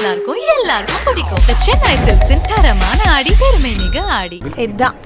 நல்லா இருக்கும் எல்லாருக்கும் பிடிக்கும். The சென்னை சில்க்ஸின் தரமான ஆடி பெருமை மிக ஆடி. இதான்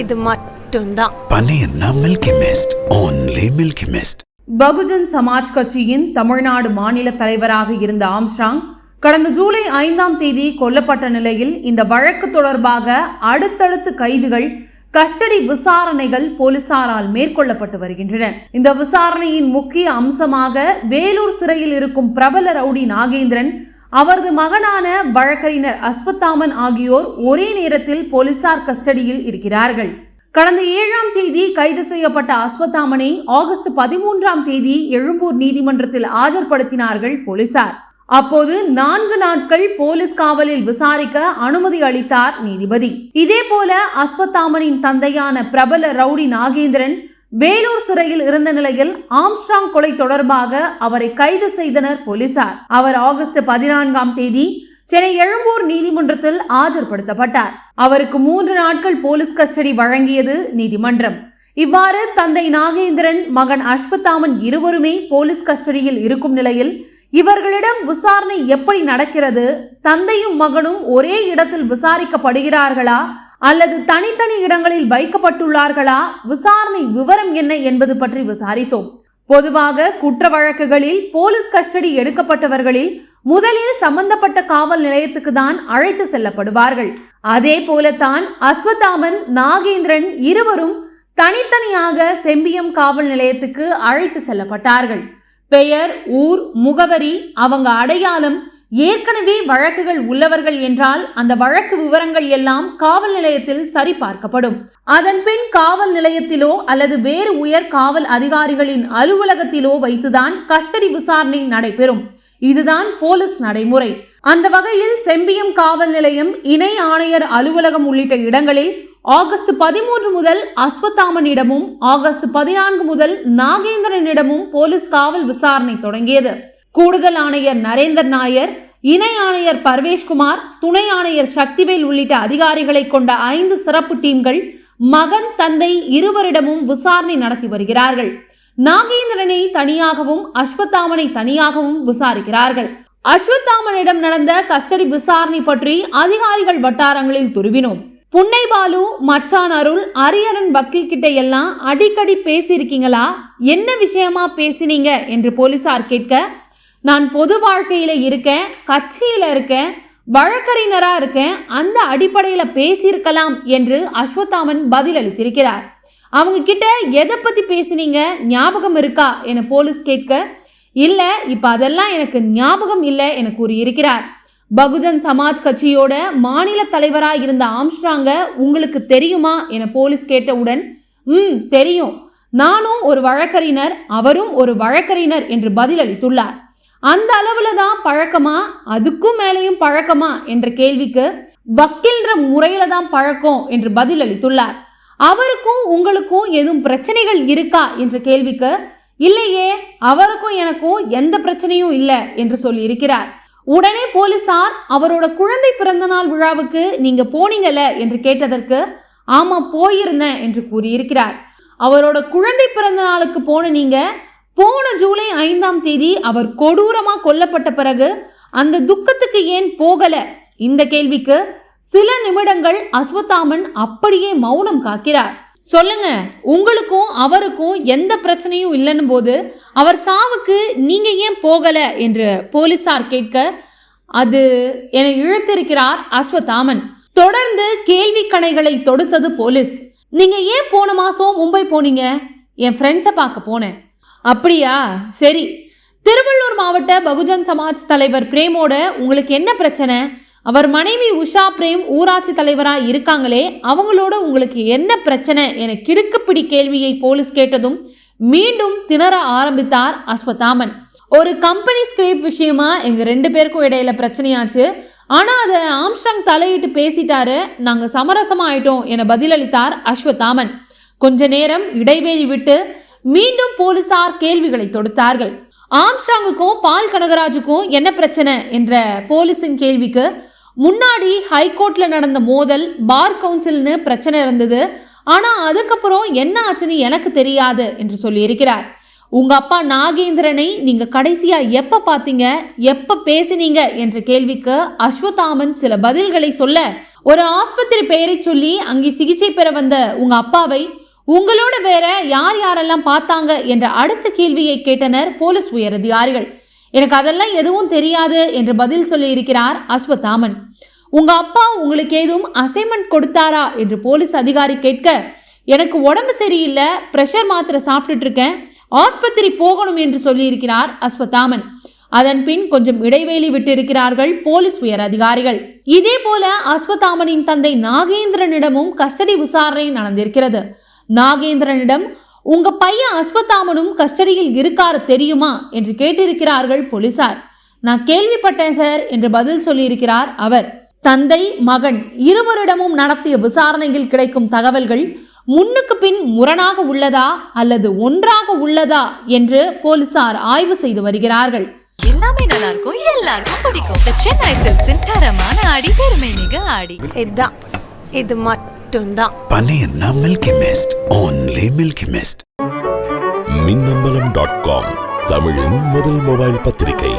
இது மட்டும்தான். பனையன்னா Milky Mist only Milky Mist Bahujan Samaj கட்சியின் தமிழ்நாடு மாநில தலைவராக இருந்த ஆம்ஸ்ட்ராங் கடந்த ஜூலை ஐந்தாம் தேதி கொல்லப்பட்ட நிலையில் இந்த வழக்கு தொடர்பாக அடுத்தடுத்து கைதுகள் கஸ்டடி விசாரணைகள் போலீசாரால் மேற்கொள்ளப்பட்டு வருகின்றன. இந்த விசாரணையின் முக்கிய அம்சமாக வேலூர் சிறையில் இருக்கும் பிரபல ரவுடி நாகேந்திரன் அவரது மகனான வழக்கறிஞர் அஸ்வத்தாமன் ஆகியோர் ஒரே நேரத்தில் போலீசார் கஸ்டடியில் இருக்கிறார்கள். கடந்த ஏழாம் தேதி கைது செய்யப்பட்ட அஸ்வத்தாமனை ஆகஸ்ட் பதிமூன்றாம் தேதி எழும்பூர் நீதிமன்றத்தில் ஆஜர்படுத்தினார்கள் போலீசார். அப்போது நான்கு நாட்கள் போலீஸ் காவலில் விசாரிக்க அனுமதி அளித்தார் நீதிபதி. இதே போல அஸ்வத்தாமனின் தந்தையான பிரபல ரவுடி நாகேந்திரன் வேலூர் சிறையில் இருந்த நிலையில் ஆம்ஸ்ட்ராங் கொலை தொடர்பாக அவரை கைது செய்தனர் போலீசார். அவர் ஆகஸ்ட் பதினான்காம் தேதி சென்னை எழும்பூர் நீதிமன்றத்தில் ஆஜர்படுத்தப்பட்டார். அவருக்கு மூன்று நாட்கள் போலீஸ் கஸ்டடி வழங்கியது நீதிமன்றம். இவ்வாறு தந்தை நாகேந்திரன் மகன் அஸ்வத்தாமன் இருவருமே போலீஸ் கஸ்டடியில் இருக்கும் நிலையில் இவர்களிடம் விசாரணை எப்படி நடக்கிறது தந்தையும் மகனும் ஒரே இடத்தில் விசாரிக்கப்படுகிறார்களா அல்லது தனித்தனி இடங்களில் வைக்கப்பட்டுள்ளார்களா? விசாரணை விவரம் என்ன என்பது பற்றி விசாரித்தோம். பொதுவாக குற்ற வழக்குகளில் போலீஸ் கஸ்டடி எடுக்கப்பட்டவர்களில் முதலில் சம்பந்தப்பட்ட காவல் நிலையத்துக்கு தான் அழைத்து செல்லப்படுவார்கள். அதே போலத்தான் அஸ்வதாமன் நாகேந்திரன் இருவரும் தனித்தனியாக செம்பியம் காவல் நிலையத்துக்கு அழைத்து செல்லப்பட்டார்கள். பெயர் ஊர் முகவரி அவங்க அடையாளம் ஏற்கனவே வழக்குகள் உள்ளவர்கள் என்றால் அந்த வழக்கு விவரங்கள் எல்லாம் காவல் நிலையத்தில் சரிபார்க்கப்படும். அதன் பின் காவல் நிலையத்திலோ அல்லது வேறு உயர் காவல் அதிகாரிகளின் அலுவலகத்திலோ வைத்துதான் கஸ்டடி விசாரணை நடைபெறும். இதுதான் போலீஸ் நடைமுறை. அந்த வகையில் செம்பியம் காவல் நிலையம் இணை ஆணையர் அலுவலகம் உள்ளிட்ட இடங்களில் ஆகஸ்ட் பதிமூன்று முதல் அஸ்வத்தாமனிடமும் ஆகஸ்ட் பதினான்கு முதல் நாகேந்திரனிடமும் போலீஸ் காவல் விசாரணை தொடங்கியது. கூடுதல் ஆணையர் நரேந்தர் நாயர் இணை ஆணையர் பர்வேஷ்குமார் துணை ஆணையர் சக்திவேல் உள்ளிட்ட அதிகாரிகளை கொண்ட ஐந்து சிறப்பு டீம்கள் மகன் தந்தை இருவரிடமும் விசாரணை நடத்தி வருகிறார்கள். நாகேந்திரனை தனியாகவும் அஸ்வத்தாமனை தனியாகவும் விசாரிக்கிறார்கள். அஸ்வத்தாமனிடம் நடந்த கஸ்டடி விசாரணை பற்றி அதிகாரிகள் வட்டாரங்களில் துருவினோம். புன்னை பாலு மச்சான் அருள் அரியரன் வக்கீல் கிட்ட எல்லாம் அடிக்கடி பேசியிருக்கீங்களா? என்ன விஷயமா பேசினீங்க? என்று போலீசார் கேட்க நான் பொது வாழ்க்கையில் இருக்கேன் கட்சியில் இருக்கேன் வழக்கறிஞராக இருக்கேன் அந்த அடிப்படையில் பேசியிருக்கலாம் என்று அஸ்வத்தாமன் பதில் அளித்திருக்கிறார் அவங்க கிட்ட எதை பற்றி பேசினீங்க? ஞாபகம் இருக்கா? என போலீஸ் கேட்க இல்லை இப்போ அதெல்லாம் எனக்கு ஞாபகம் இல்லை என கூறியிருக்கிறார். பகுஜன் சமாஜ் கட்சியோட மாநில தலைவராக இருந்த ஆம்ஸ்ட்ராங்க உங்களுக்கு தெரியுமா? என போலீஸ் கேட்டவுடன் ம் தெரியும். நானும் ஒரு வழக்கறிஞர் அவரும் ஒரு வழக்கறிஞர் என்று பதில் அளித்துள்ளார் அந்த அளவில் தான் பழக்கமா? அதுக்கும் மேலேயும் பழக்கமா? என்ற கேள்விக்கு வக்கீல்ன்ற முறையில் தான் பழக்கம் என்று பதில் அளித்துள்ளார். அவருக்கும் உங்களுக்கும் எதுவும் பிரச்சனைகள் இருக்கா? என்ற கேள்விக்கு இல்லையே அவருக்கும் எனக்கும் எந்த பிரச்சனையும் இல்லை என்று சொல்லி இருக்கிறார் உடனே போலீசார் அவரோட குழந்தை பிறந்தநாள் விழாவுக்கு நீங்க போனீங்கல்ல? என்று கேட்டதற்கு ஆமா போயிருந்தேன் என்று கூறியிருக்கிறார். அவரோட குழந்தை பிறந்த நாளுக்கு போன நீங்க போன ஜூலை ஐந்தாம் தேதி அவர் கொடூரமா கொல்லப்பட்ட பிறகு அந்த துக்கத்துக்கு ஏன் போகல? இந்த கேள்விக்கு சில நிமிடங்கள் அஸ்வத்தாமன் அப்படியே மௌனம் காக்கிறார். சொல்லுங்க உங்களுக்கும் அவருக்கும் எந்த பிரச்சனையும் இல்லைன்னு போது அவர் சாவுக்கு நீங்க ஏன் போகல என்று போலீசார் கேட்க அது என இழுத்திருக்கிறார் அஸ்வத்தாமன். தொடர்ந்து கேள்வி கணைகளை தொடுத்தது போலீஸ். நீங்க ஏன் போன மாசம் மும்பை போனீங்க? என் ஃப்ரெண்ட்ஸை பார்க்க போனேன். அப்படியா? சரி. திருவள்ளூர் மாவட்ட பகுஜன் சமாஜ் தலைவர் பிரேமோட உங்களுக்கு என்ன பிரச்சனை? அவர் மனைவி உஷா பிரேம் ஊராட்சி தலைவராக இருக்காங்களே அவங்களோட உங்களுக்கு என்ன பிரச்சனை என கிடுக்குப்பிடி கேள்வியை போலீஸ் கேட்டதும் மீண்டும் திணற ஆரம்பித்தார் அஸ்வதாமன். ஒரு கம்பெனி ஸ்கிரிப்ட் விஷயமா எங்க ரெண்டு பேருக்கும் இடையில பிரச்சனையாச்சு. ஆனா அதை ஆம்ஸ்ட்ராங் தலையிட்டு பேசிட்டாரு. நாங்க சமரசமா ஆயிட்டோம் என பதிலளித்தார் அஸ்வதாமன். கொஞ்ச நேரம் இடைவெளி விட்டு மீண்டும் போலீசார் கேள்விகளை தொடுத்தார்கள். ஆம்ஸ்ட்ராங்குக்கும் பால் கனகராஜுக்கும் என்ன பிரச்சனை? என்ற போலீஸின் கேள்விக்கு முன்னாடி ஹைகோர்ட்ல நடந்த மோதல் பார் கவுன்சில்னு பிரச்சனை இருந்தது. ஆனா அதுக்கப்புறம் என்ன ஆச்சுன்னு எனக்கு தெரியாது என்று சொல்லியிருக்கிறார். உங்க அப்பா நாகேந்திரனை நீங்க கடைசியா எப்ப பாத்தீங்க எப்ப பேசினீங்க? என்ற கேள்விக்கு அஸ்வதாமன் சில பதில்களை சொல்ல ஒரு ஆஸ்பத்திரி பெயரை சொல்லி அங்கே சிகிச்சை பெற வந்த உங்க அப்பாவை உங்களோட வேற யார் யாரெல்லாம் பார்த்தாங்க என்ற அடுத்த கேள்வியை கேட்டனர் போலீஸ் உயரதிகாரிகள். எனக்கு அதெல்லாம் எதுவும் தெரியாது என்று பதில் சொல்லியிருக்கிறார் அஸ்வத்தாமன். உங்க அப்பா உங்களுக்கு ஏதும் அசைன்மெண்ட் கொடுத்தாரா என்று போலீஸ் அதிகாரி கேட்க எனக்கு உடம்பு சரியில்லை ப்ரெஷர் மாத்திரை சாப்பிட்டுட்டு இருக்கேன் ஆஸ்பத்திரி போகணும் என்று சொல்லியிருக்கிறார் அஸ்வத்தாமன். அதன் பின் கொஞ்சம் இடைவேளை விட்டிருக்கிறார்கள் போலீஸ் உயர் அதிகாரிகள் இதே போல அஸ்வத்தாமனின் தந்தை நாகேந்திரனிடமும் கஸ்டடி விசாரணை நடந்திருக்கிறது. நாகேந்திரனிடம் உங்க பையன் அஸ்வத்தாமனும் கஸ்டடியில் இருக்காரு தெரியுமா? என்று கேட்டிருக்கிறார்கள் போலீசார். நான் கேள்விப்பட்டேன் சார் என்று பதில் சொல்லியிருக்கிறார் அவர். தந்தை மகன் இருவரிடமும் நடத்திய விசாரணையில் கிடைக்கும் தகவல்கள் முன்னுக்கு பின் முரணாக உள்ளதா அல்லது ஒன்றாக உள்ளதா? என்று போலீசார் ஆய்வு செய்து வருகிறார்கள். எல்லாமே நல்லா இருக்கும் எல்லாருக்கும் பிடிக்கும். சென்னை சில்க்ஸின் தரமான ஆடி பெருமை மிக ஆடி. இதுதான் இது மட்டும்தான் Panayana Milky Mist. Only Milky Mist. Minnambalam dot com தமிழின் முதல் மொபைல் பத்திரிகை